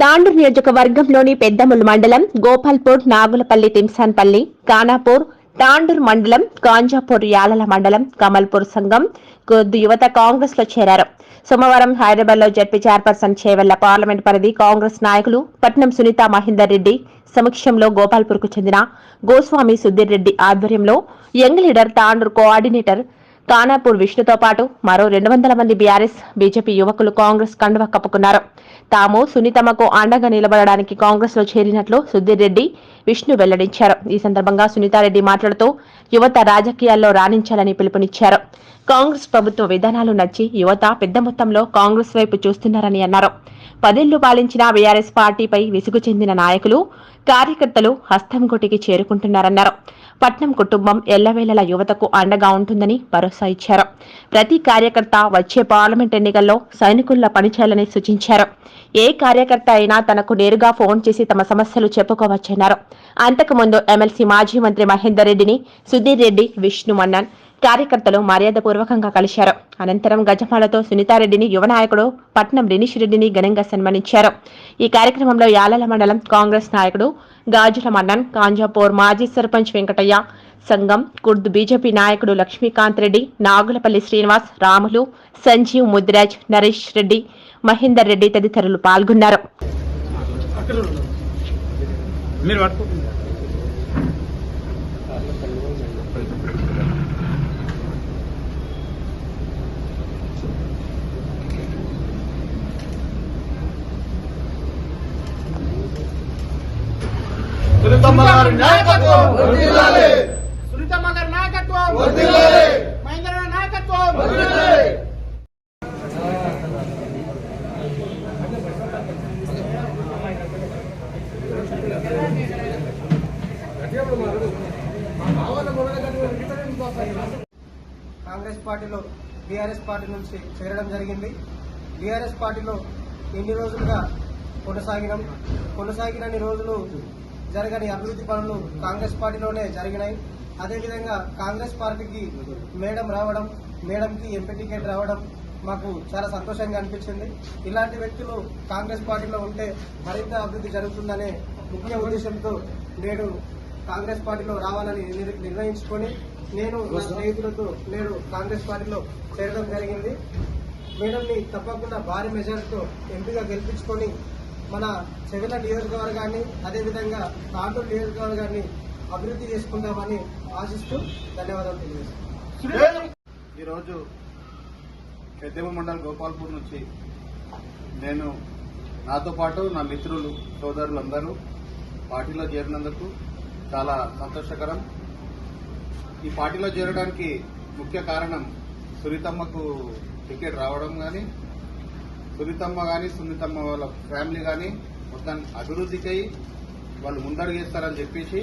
తాండూరు నియోజకవర్గంలోని పెద్దముల్ మండలం గోపాల్పూర్ నాగులపల్లి తిమ్సాన్పల్లి కానాపూర్ తాండూర్ మండలం కాంజాపూర్ యాలల మండలం కమల్పూర్ సంఘం కొద్ది యువత కాంగ్రెస్లో చేరారు. సోమవారం హైదరాబాద్లో జడ్పీ చైర్పర్సన్ చేవెళ్ళ పార్లమెంట్ పరిధి కాంగ్రెస్ నాయకులు పట్నం సునీత మహేందర్ రెడ్డి సమక్షంలో గోపాల్పూర్కు చెందిన గోస్వామి సుధీర్ రెడ్డి ఆధ్వర్యంలో young leader Tandur coordinator Kanapur విష్ణుతో పాటు మరో రెండు వందల మంది బీఆర్ఎస్ బీజేపీ యువకులు కాంగ్రెస్ కండువ కప్పుకున్నారు. తాము సునీతమ్మకు అండగా నిలబడడానికి కాంగ్రెస్లో చేరినట్లు సుధీర్ రెడ్డి విష్ణు వెల్లడించారు. ఈ సందర్భంగా సునీతారెడ్డి మాట్లాడుతూ యువత రాజకీయాల్లో రాణించాలని పిలుపునిచ్చారు. కాంగ్రెస్ ప్రభుత్వ విధానాలు నచ్చి యువత పెద్ద మొత్తంలో కాంగ్రెస్ వైపు చూస్తున్నారని అన్నారు. పదేళ్ళు పాలించిన బీఆర్ఎస్ పార్టీపై విసుగు చెందిన నాయకులు కార్యకర్తలు హస్తం గుటికి చేరుకుంటున్నారన్నారు. పట్నం కుటుంబం ఎల్లవేళల యువతకు అండగా ఉంటుందని భరోసా ఇచ్చారు. ప్రతి కార్యకర్త వచ్చే పార్లమెంట్ ఎన్నికల్లో సైనికుల్లా పనిచేయాలని సూచించారు. ఏ కార్యకర్త అయినా తనకు నేరుగా ఫోన్ చేసి తమ సమస్యలు చెప్పుకోవచ్చన్నారు. అంతకుముందు ఎమ్మెల్సీ మాజీ మంత్రి మహేందర్ రెడ్డిని సుధీర్ రెడ్డి విష్ణు మన్నన్ కార్యకర్తలు మర్యాదపూర్వకంగా కలిశారు. అనంతరం గజమాలతో సునీతారెడ్డిని యువ నాయకుడు పట్నం రినీష్ రెడ్డిని ఘనంగా సన్మానించారు. ఈ కార్యక్రమంలో యాలల మండలం కాంగ్రెస్ నాయకుడు గాజుల మన్నన్ కాంజాపూర్ మాజీ సర్పంచ్ వెంకటయ్య సంఘం కుర్దు బీజేపీ నాయకుడు లక్ష్మీకాంత్ రెడ్డి నాగులపల్లి శ్రీనివాస్ రాములు సంజీవ్ ముదిరాజ్ నరేష్ రెడ్డి మహేందర్ రెడ్డి తదితరులు పాల్గొన్నారు. సునీతమ్మ గారి నాయకత్వం సునీతమ్మ గారి నాయకత్వం వర్ధిల్లాలి. మహేంద్ర గారి నాయకత్వం వర్ధిల్లాలి. కాంగ్రెస్ పార్టీలో బీఆర్ఎస్ పార్టీ నుంచి చేరడం జరిగింది బీఆర్ఎస్ పార్టీలో ఎన్ని రోజులుగా కొనసాగినాం కొనసాగినన్ని రోజులు జరగని అభివృద్ధి పనులు కాంగ్రెస్ పార్టీలోనే జరిగినాయి. అదేవిధంగా కాంగ్రెస్ పార్టీకి మేడం రావడం మేడంకి ఎంపీ టికెట్ రావడం మాకు చాలా సంతోషంగా అనిపించింది. ఇలాంటి వ్యక్తులు కాంగ్రెస్ పార్టీలో ఉంటే మరింత అభివృద్ధి జరుగుతుందనే ముఖ్య ఉద్దేశంతో నేడు కాంగ్రెస్ పార్టీలో రావాలని నిర్ణయించుకొని నేను నా స్నేహితులతో నేడు కాంగ్రెస్ పార్టీలో చేరడం జరిగింది. మేడంని తప్పకుండా భారీ మెజార్టీతో ఎంపీగా గెలిపించుకొని మన చెవిల నియోజకవర్గాన్ని అదేవిధంగా తాండూరు నియోజకవర్గాన్ని అభివృద్ధి చేసుకుందామని ఆశిస్తూ ధన్యవాదాలు తెలియజేస్తాను ఈరోజు పెద్దమ్మ మండల్ గోపాల్పూర్ నుంచి నేను నాతో పాటు నా మిత్రులు సోదరులందరూ పార్టీలో చేరినందుకు చాలా సంతోషకరం. ఈ పార్టీలో చేరడానికి ముఖ్య కారణం సునీతమ్మకు టికెట్ రావడం కానీ సునీతమ్మ కానీ సునీతమ్మ వాళ్ళ ఫ్యామిలీ కానీ మొత్తం అభివృద్ధికై వాళ్ళు ముందడుగేస్తారని చెప్పేసి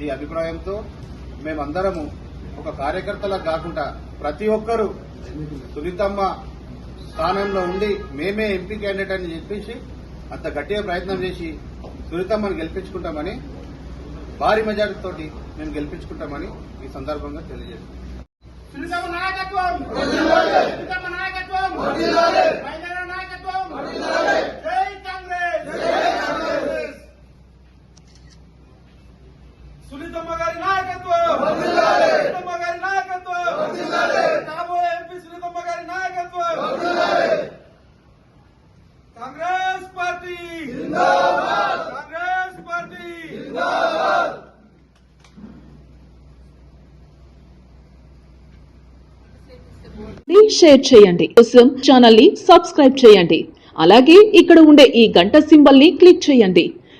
ఈ అభిప్రాయంతో మేమందరము ఒక కార్యకర్తలా కాకుండా ప్రతి ఒక్కరూ సునీతమ్మ స్థానంలో ఉండి మేమే ఎంపీ క్యాండిడేట్ అని చెప్పేసి అంత గట్టిగా ప్రయత్నం చేసి సునీతమ్మని గెలిపించుకుంటామని భారీ మెజార్టీతో తోటి మేము గెలిపించుకుంటామని ఈ సందర్భంగా తెలియజేస్తాం సునీతమ్మ నాయకత్వం సునీతమ్మ నాయకత్వం మహేంద్ర గారి నాయకత్వం జై కాంగ్రెస్ సునీతమ్మ గారి నాయకత్వం! సునీతమ్మ గారి నాయకత్వం! కాబోయే ఎంపీ సునీతమ్మ గారి నాయకత్వం! Congress party! Congress party! Please share చేయండి. కోసం ఛానల్ని సబ్స్క్రైబ్ చేయండి. అలాగే ఇక్కడ ఉండే ఈ గంట సింబల్ని క్లిక్ చేయండి.